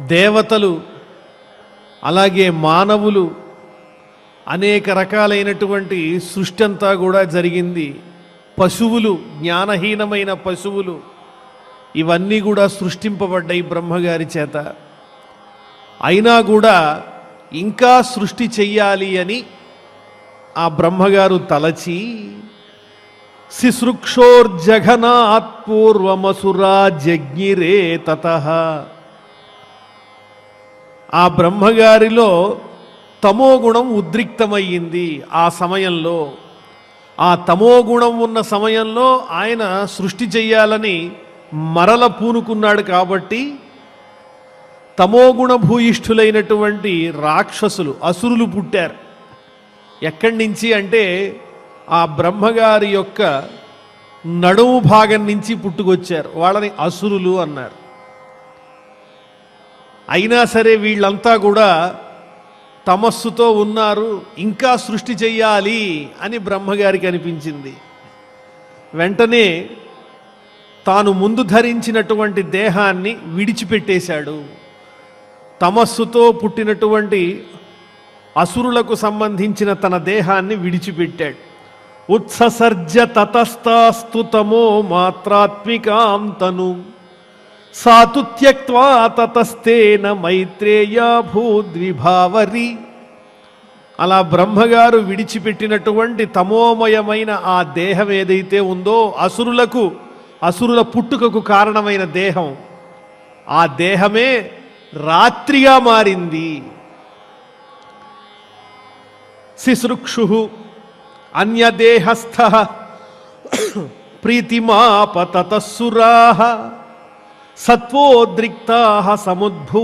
దేవతలు అలాగే మానవులు అనేక రకాలైనటువంటి సృష్టి అంతా కూడా జరిగింది. పశువులు జ్ఞానహీనమైన పశువులు ఇవన్నీ కూడా సృష్టింపబడ్డాయి బ్రహ్మగారి చేత. అయినా కూడా ఇంకా సృష్టి చెయ్యాలి అని ఆ బ్రహ్మగారు తలచి శిశృక్షోర్జఘనాత్పూర్వమసురా పూర్వమసురా తత. ఆ బ్రహ్మగారిలో తమోగుణం ఉద్రిక్తమయ్యింది ఆ సమయంలో. ఆ తమోగుణం ఉన్న సమయంలో ఆయన సృష్టి చెయ్యాలని మరల పూనుకున్నాడు కాబట్టి తమోగుణ భూయిష్ఠులైనటువంటి రాక్షసులు అసురులు పుట్టారు. ఎక్కడి నుంచి అంటే ఆ బ్రహ్మగారి యొక్క నడుము భాగం నుంచి పుట్టుకొచ్చారు. వాళ్ళని అసురులు అన్నారు. అయినా సరే వీళ్ళంతా కూడా తమస్సుతో ఉన్నారు ఇంకా సృష్టి చెయ్యాలి అని బ్రహ్మగారికి అనిపించింది. వెంటనే తాను ముందు ధరించినటువంటి దేహాన్ని విడిచిపెట్టేశాడు. తమస్సుతో పుట్టినటువంటి అసురులకు సంబంధించిన తన దేహాన్ని విడిచిపెట్టాడు. ఉత్ససర్జ తతస్తాస్తు తమో మాత్రాత్మికాం తను. సాతు త్యక్వా తతస్తేన మైత్రేయ భూద్విభావరి. అలా బ్రహ్మగారు విడిచిపెట్టినటువంటి తమోమయమైన ఆ దేహం ఏదైతే ఉందో అసురులకు అసురుల పుట్టుకకు కారణమైన దేహం ఆ దేహమే రాత్రిగా మారింది. శిశృక్షు అన్యదేహస్థ ప్రీతిమాపతసురా सत्वोद्रिक्ता समुद्भू